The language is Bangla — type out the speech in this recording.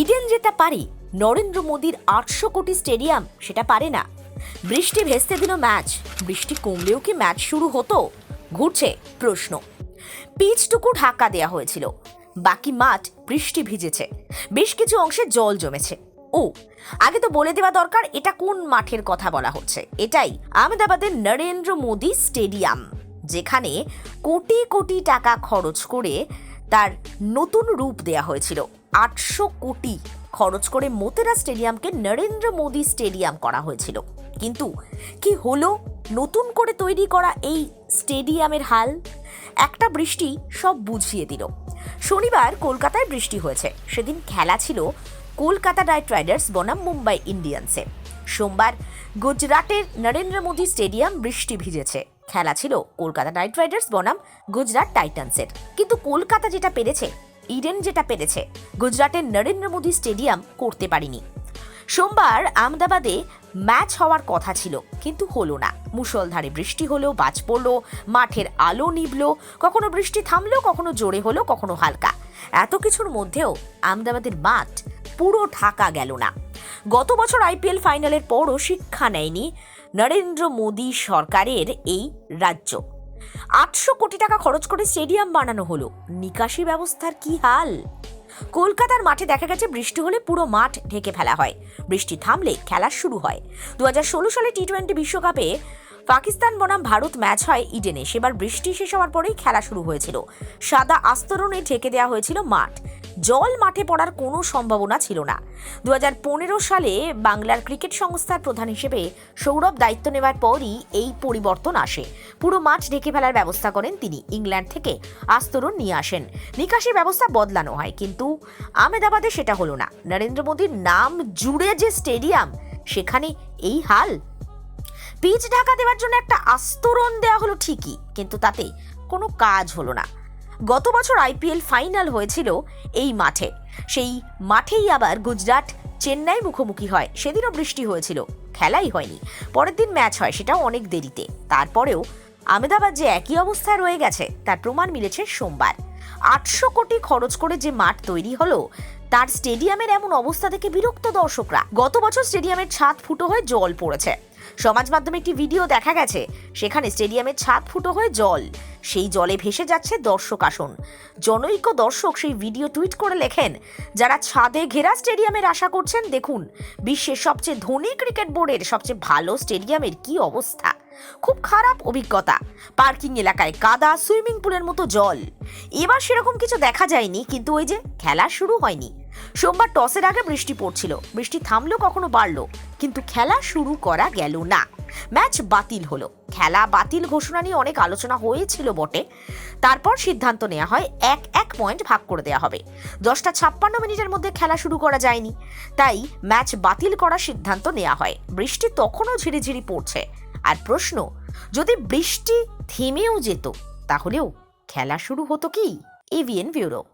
ইডেন যেটা পারে, নরেন্দ্র মোদীর আটশো কোটি স্টেডিয়াম সেটা পারে না। বৃষ্টি ভেস্তে দিল ম্যাচ, বৃষ্টি কমলেও কি ম্যাচ শুরু হতো? ঘুরছে প্রশ্ন। পিচটুকু ঢাকা দেয়া হয়েছিল। বাকি মাঠ বৃষ্টি ভিজেছে। বেশ কিছু অংশে জল জমেছে। ও, আগে তো বলে দেওয়া দরকার এটা কোন মাঠের কথা বলা হচ্ছে। এটাই আহমেদাবাদের নরেন্দ্র মোদী স্টেডিয়াম, যেখানে কোটি কোটি টাকা খরচ করে তার নতুন রূপ দেয়া হয়েছিল। আটশো কোটি খরচ করে মোতেরা স্টেডিয়ামকে নরেন্দ্র মোদী স্টেডিয়াম করা হয়েছিল। কিন্তু কি হলো? নতুন করে তৈরি করা এই স্টেডিয়ামের হাল? একটা বৃষ্টি সব বুঝিয়ে দিল। শনিবার কলকাতায় বৃষ্টি হয়েছে। সেদিন খেলা ছিল কলকাতা নাইট রাইডার্স বনাম মুম্বাই ইন্ডিয়ান্সে। সোমবার গুজরাটের নরেন্দ্র মোদী স্টেডিয়াম বৃষ্টি ভিজেছে। খেলা ছিল কলকাতা নাইট রাইডার্স বনাম গুজরাট টাইটান্সের। কিন্তু কলকাতা যেটা পেরেছে ইডেন যেটা পেরেছে, গুজরাটের নরেন্দ্র মোদী স্টেডিয়াম করতে পারেনি। সোমবার আহমেদাবাদে ম্যাচ হওয়ার কথা ছিল, কিন্তু হলো না। মুষলধারে বৃষ্টি হলো, বাজ পড়ল, মাঠের আলো নিভলো, কখনো বৃষ্টি থামলো, কখনো জোরে হলো, কখনো হালকা। এত কিছুর মধ্যেও আহমেদাবাদের মাঠ পুরো ঢাকা গেল না। গত বছর আইপিএল ফাইনালের পরও শিক্ষা নেয়নি নরেন্দ্র মোদী সরকারের এই রাজ্য। আটশো কোটি টাকা খরচ করে স্টেডিয়াম বানানো হলো। নিকাশি ব্যবস্থার কি হাল? কলকাতার মাঠে দেখা গেছে বৃষ্টি হলে পুরো মাঠ ঢেকে ফেলা হয়। বৃষ্টি থামলে খেলা শুরু হয়। দু হাজার ষোলো সালে টি টোয়েন্টি বিশ্বকাপে পাকিস্তান বনাম ভারত ম্যাচ হয় ইডেনে। সেবার বৃষ্টি শেষ হওয়ার পরেই খেলা শুরু হয়েছিল। সাদা আস্তরণে ঢেকে দেওয়া হয়েছিল মাঠ। জল মাঠে পড়ার কোনো সম্ভাবনা ছিল না। দু হাজার পনেরো সালে বাংলার ক্রিকেট সংস্থার প্রধান হিসেবে সৌরভ দায়িত্ব নেওয়ার পরই এই পরিবর্তন আসে। পুরো মাঠ ঢেকে ফেলার ব্যবস্থা করেন তিনি। ইংল্যান্ড থেকে আস্তরণ নিয়ে আসেন। নিকাশি ব্যবস্থা বদলানো হয়, কিন্তু আমেদাবাদে সেটা হলো না। নরেন্দ্র মোদীর নাম জুড়ে যে স্টেডিয়াম, সেখানে এই হাল। পিচ ঢাকা দেওয়ার জন্য একটা আস্তরণ দেওয়া হলো ঠিকই, কিন্তু তাতে কোনো কাজ হলো না। গত বছর আইপিএল ফাইনাল হয়েছিল এই মাঠে। সেই মাঠেই আবার গুজরাট চেন্নাই মুখোমুখি হয়। সেদিনও বৃষ্টি হয়েছিল, খেলাই হয়নি। পরের দিন ম্যাচ হয়, সেটাও অনেক দেরিতে। তারপরেও আমেদাবাদ যে একই অবস্থায় রয়ে গেছে, তার প্রমাণ মিলেছে সোমবার। আটশো কোটি খরচ করে যে মাঠ তৈরি হলো, তার স্টেডিয়ামের এমন অবস্থা থেকে বিরক্ত দর্শকরা। গত বছর স্টেডিয়ামের ছাদ ফুটো হয়ে জল পড়েছে। সমাজ মাধ্যমে একটি ভিডিও দেখা গেছে। সেখানে স্টেডিয়ামের ছাদ ফুটো হয়ে জল। সেই জলে ভেসে যাচ্ছে দর্শক আসন। জনৈক দর্শক সেই ভিডিও টুইট করে লেখেন, যারা ছাদে ঘেরা স্টেডিয়ামের আশা করছেন, দেখুন, বিশ্বের সবচেয়ে ধনী ক্রিকেট বোর্ডের সবচেয়ে ভালো স্টেডিয়ামের কি অবস্থা। খুব খারাপ অভিজ্ঞতা। পার্কিং এলাকায় কাদা, সুইমিং পুলের মতো জল। এবার সেরকম কিছু দেখা যায়নি, কিন্তু ওই যে খেলা শুরু হয়নি। সোমবার টসের আগে বৃষ্টি পড়ছিল। বৃষ্টি থামলো কখনো বাড়লো। কিন্তু খেলা শুরু করা গেল না। ম্যাচ বাতিল হলো। খেলা বাতিল ঘোষণা নিয়ে অনেক আলোচনা হয়েছিল বটে। তারপর সিদ্ধান্ত নেওয়া হয়, এক এক পয়েন্ট ভাগ করে দেওয়া হবে। দশটা ছাপ্পান্ন মিনিটের মধ্যে খেলা শুরু করা যায়নি। তাই ম্যাচ বাতিল করার সিদ্ধান্ত নেওয়া হয়। বৃষ্টি তখনও ঝিরিঝিরি পড়ছে। আর প্রশ্ন, যদি বৃষ্টি থেমেও যেত, তাহলেও খেলা শুরু হতো কি? AVN bureau.